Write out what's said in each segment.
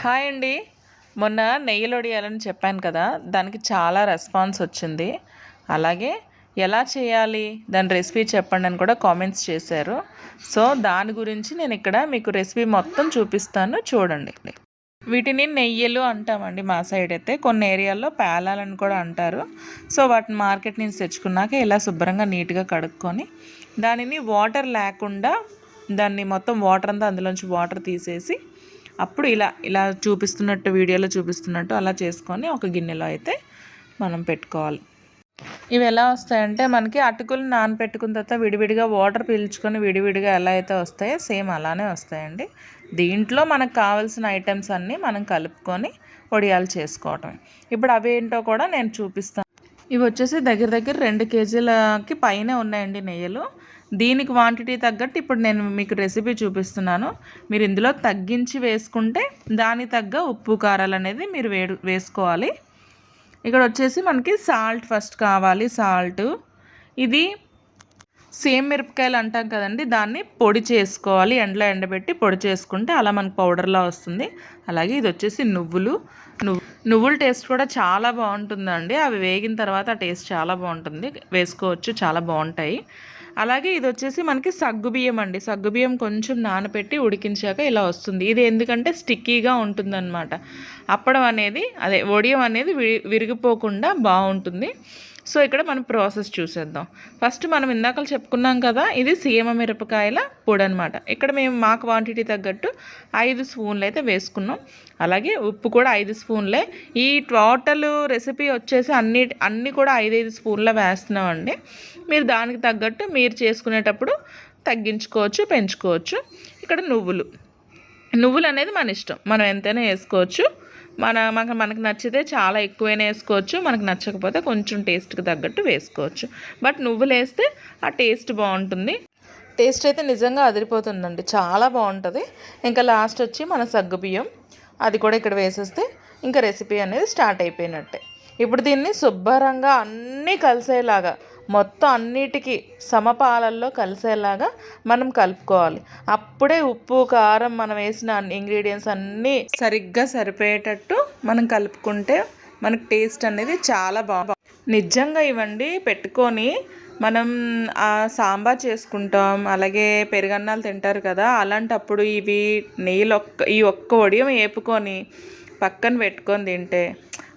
Hi అండి. మొన్న నెయ్యిలు వడియాలని చెప్పాను కదా దానికి చాలా రెస్పాన్స్ వచ్చింది. అలాగే ఎలా చేయాలి దాని రెసిపీ చెప్పండి అని కూడా కామెంట్స్ చేశారు. సో దాని గురించి నేను ఇక్కడ మీకు రెసిపీ మొత్తం చూపిస్తాను చూడండి. వీటిని నెయ్యిలు అంటామండి మా సైడ్ అయితే. కొన్ని ఏరియాల్లో పేలాలని కూడా అంటారు. సో వాటిని మార్కెట్ నుంచి తెచ్చుకున్నాక ఇలా శుభ్రంగా నీట్గా కడుక్కొని దానిని వాటర్ లేకుండా దాన్ని మొత్తం వాటర్ అంతా అందులోంచి వాటర్ తీసేసి అప్పుడు ఇలా ఇలా చూపిస్తున్నట్టు వీడియోలో చూపిస్తున్నట్టు అలా చేసుకొని ఒక గిన్నెలో అయితే మనం పెట్టుకోవాలి. ఇవి ఎలా వస్తాయంటే మనకి అటుకులు నానపెట్టుకున్న తర్వాత విడివిడిగా వాటర్ పీల్చుకొని విడివిడిగా ఎలా అయితే వస్తాయో సేమ్ అలానే వస్తాయండి. దీంట్లో మనకు కావాల్సిన ఐటమ్స్ అన్నీ మనం కలుపుకొని వడియాలు చేసుకోవటం ఇప్పుడు అవి ఏంటో కూడా నేను చూపిస్తాను. ఇవి వచ్చేసి దగ్గర దగ్గర రెండు కేజీలకి పైన ఉన్నాయండి నెయ్యలు. దీని క్వాంటిటీ తగ్గట్టు ఇప్పుడు నేను మీకు రెసిపీ చూపిస్తున్నాను. మీరు ఇందులో తగ్గించి వేసుకుంటే దాని తగ్గ ఉప్పు కారాలు అనేది మీరు వేడు వేసుకోవాలి. ఇక్కడ వచ్చేసి మనకి సాల్ట్ ఫస్ట్ కావాలి సాల్ట్ ఇది సేమ్ మిరపకాయలు అంటాం కదండి దాన్ని పొడి చేసుకోవాలి. ఎండలో ఎండబెట్టి పొడి చేసుకుంటే అలా మనకు పౌడర్లా వస్తుంది. అలాగే ఇది వచ్చేసి నువ్వులు. నువ్వు నువ్వుల టేస్ట్ కూడా చాలా బాగుంటుందండి. అవి వేగిన తర్వాత ఆ టేస్ట్ చాలా బాగుంటుంది. వేసుకోవచ్చు చాలా బాగుంటాయి. అలాగే ఇది వచ్చేసి మనకి సగ్గుబియ్యం అండి. సగ్గుబియ్యం కొంచెం నానపెట్టి ఉడికించాక ఇలా వస్తుంది. ఇది ఎందుకంటే స్టిక్కీగా ఉంటుందన్నమాట. అప్పడం అనేది అదే వడియం అనేది విరిగిపోకుండా బాగుంటుంది. సో ఇక్కడ మనం ప్రాసెస్ చూసేద్దాం. ఫస్ట్ మనం ఇందాక చెప్పుకున్నాం కదా ఇది సీమ మిరపకాయల పొడి అనమాట ఇక్కడ మేము మా క్వాంటిటీ తగ్గట్టు ఐదు స్పూన్లు అయితే వేసుకున్నాం. అలాగే ఉప్పు కూడా ఐదు స్పూన్లే. ఈ టోటల్ రెసిపీ వచ్చేసి అన్ని అన్నీ కూడా ఐదైదు స్పూన్ల వేస్తున్నామండి. మీరు దానికి తగ్గట్టు మీరు చేసుకునేటప్పుడు తగ్గించుకోవచ్చు పెంచుకోవచ్చు. ఇక్కడ నువ్వులు. నువ్వులు అనేది మన ఇష్టం. మనం ఎంతైనా వేసుకోవచ్చు. మన మనకు మనకు నచ్చితే చాలా ఎక్కువైనా వేసుకోవచ్చు మనకు నచ్చకపోతే కొంచెం టేస్ట్కి తగ్గట్టు వేసుకోవచ్చు. బట్ నువ్వులు వేస్తే ఆ టేస్ట్ బాగుంటుంది. టేస్ట్ అయితే నిజంగా అదిరిపోతుందండి. చాలా బాగుంటుంది. ఇంకా లాస్ట్ వచ్చి మన సగ్గుబియ్యం అది కూడా ఇక్కడ వేసేస్తే ఇంకా రెసిపీ అనేది స్టార్ట్ అయిపోయినట్టే. ఇప్పుడు దీన్ని శుభ్రంగా అన్నీ కలిసేలాగా మొత్తం అన్నిటికీ సమపాలల్లో కలిసేలాగా మనం కలుపుకోవాలి. అప్పుడే ఉప్పు కారం మనం వేసిన ఇంగ్రీడియంట్స్ అన్నీ సరిగ్గా సరిపోయేటట్టు మనం కలుపుకుంటే మనకు టేస్ట్ అనేది చాలా బాగా నిజంగా ఇవ్వండి పెట్టుకొని మనం ఆ సాంబార్ చేసుకుంటాం అలాగే పెరుగన్నాలు తింటారు కదా అలాంటప్పుడు ఇవి నెయ్యి ఒక్క ఈ ఒక్క వడియం వేపుకొని పక్కన పెట్టుకొని తింటే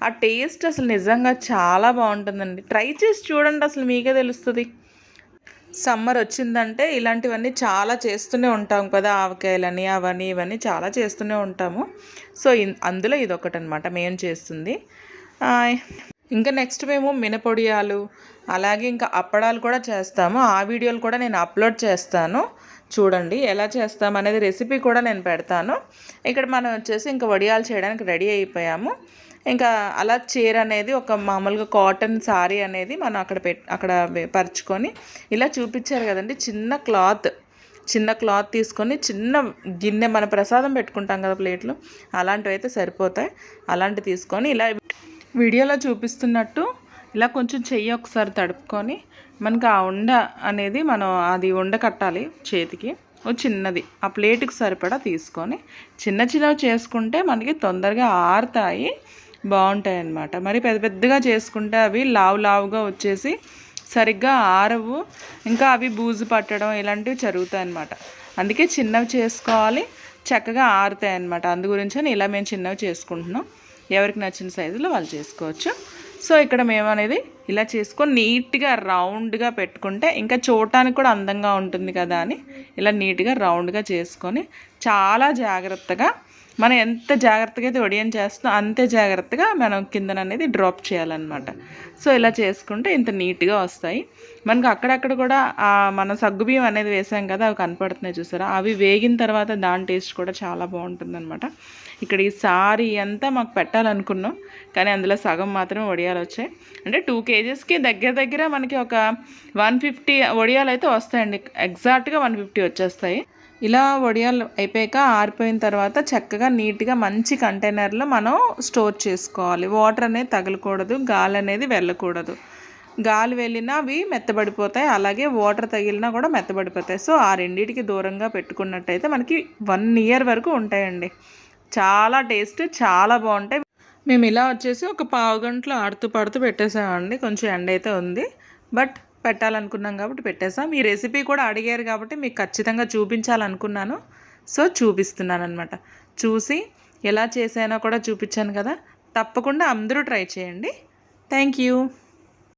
ఆ టేస్ట్ అసలు నిజంగా చాలా బాగుంటుందండి. ట్రై చేసి చూడండి అసలు మీకే తెలుస్తుంది. సమ్మర్ వచ్చిందంటే ఇలాంటివన్నీ చాలా చేస్తూనే ఉంటాం కదా ఆవకాయలని అవన్నీ ఇవన్నీ చాలా చేస్తూనే ఉంటాము. సో అందులో ఇది ఒకటి అనమాట మేము చేస్తుంది ఇంకా నెక్స్ట్ మేము మినపొడియాలు అలాగే ఇంకా అప్పడాలు కూడా చేస్తాము. ఆ వీడియోలు కూడా నేను అప్లోడ్ చేస్తాను. చూడండి ఎలా చేస్తాం అనేది రెసిపీ కూడా నేను పెడతాను. ఇక్కడ మనం వచ్చేసి ఇంకా వడియాలు చేయడానికి రెడీ అయిపోయాము. ఇంకా అలా చీర అనేది ఒక మామూలుగా కాటన్ సారీ అనేది మనం అక్కడ పెట్ అక్కడ పరుచుకొని ఇలా చూపించారు కదండి. చిన్న క్లాత్ చిన్న క్లాత్ తీసుకొని చిన్న గిన్నె మన ప్రసాదం పెట్టుకుంటాం కదా ప్లేట్లు అలాంటివి అయితే సరిపోతాయి. అలాంటివి తీసుకొని ఇలా వీడియోలో చూపిస్తున్నట్టు ఇలా కొంచెం చెయ్యి ఒకసారి తడుపుకొని మనకి ఆ ఉండ అనేది మనం అది ఉండ కట్టాలి చేతికి. ఓ చిన్నది. ఆ ప్లేట్కి సరిపడా తీసుకొని చిన్న చిన్నవి చేసుకుంటే మనకి తొందరగా ఆరుతాయి బాగుంటాయి అన్నమాట మరి పెద్ద పెద్దగా చేసుకుంటే అవి లావు లావుగా వచ్చేసి సరిగ్గా ఆరవు. ఇంకా అవి బూజు పట్టడం ఇలాంటివి జరుగుతాయి అన్నమాట అందుకే చిన్నవి చేసుకోవాలి చక్కగా ఆరుతాయి అన్నమాట అందు గురించి ఇలా మేము చిన్నవి చేసుకుంటున్నాం. ఎవరికి నచ్చిన సైజులో వాళ్ళు చేసుకోవచ్చు. సో ఇక్కడ మేము అనేది ఇలా చేసుకొని నీట్గా రౌండ్గా పెట్టుకుంటే ఇంకా చూడటానికి కూడా అందంగా ఉంటుంది కదా అని ఇలా నీట్గా రౌండ్గా చేసుకొని చాలా జాగ్రత్తగా మనం ఎంత జాగ్రత్తగా అయితే వడియం చేస్తామో అంతే జాగ్రత్తగా మనం కిందన అనేది డ్రాప్ చేయాలన్నమాట. సో ఇలా చేసుకుంటే ఇంత నీట్గా వస్తాయి. మనకు అక్కడక్కడ కూడా మన సగ్గుబియ్యం అనేది వేసాం కదా అవి కనపడుతున్నాయి చూసారా? అవి వేగిన తర్వాత దాని టేస్ట్ కూడా చాలా బాగుంటుందన్నమాట. ఇక్కడ ఈ సారీ అంతా మాకు పెట్టాలనుకున్నాం కానీ అందులో సగం మాత్రం వడియాలు వచ్చాయి. అంటే టూ కేజెస్కి దగ్గర దగ్గర మనకి ఒక వన్ ఫిఫ్టీ వడియాలు అయితే వస్తాయండి. ఎగ్జాక్ట్గా వన్ ఫిఫ్టీ వచ్చేస్తాయి. ఇలా వడియాలు అయిపోయాక ఆరిపోయిన తర్వాత చక్కగా నీట్గా మంచి కంటైనర్లో మనం స్టోర్ చేసుకోవాలి. వాటర్ అనేది తగలకూడదు గాలి అనేది వెళ్ళకూడదు. గాలి వెళ్ళినా అవి మెత్తబడిపోతాయి అలాగే వాటర్ తగిలినా కూడా మెత్తబడిపోతాయి. సో ఆ రెండింటికి దూరంగా పెట్టుకున్నట్టయితే మనకి వన్ ఇయర్ వరకు ఉంటాయండి. చాలా టేస్ట్ చాలా బాగుంటాయి. మేము ఇలా వచ్చేసి ఒక పావు గంటలో ఆడుతూ పడుతూ పెట్టేసామండి. కొంచెం ఎండ అయితే ఉంది. బట్ పెట్టాలనుకున్నాం కాబట్టి పెట్టేసాం ఈ రెసిపీ కూడా అడిగారు కాబట్టి మీకు ఖచ్చితంగా చూపించాలనుకున్నాను. సో చూపిస్తున్నాను అనమాట చూసి ఎలా చేసానో కూడా చూపించాను కదా. తప్పకుండా అందరూ ట్రై చేయండి. Thank you.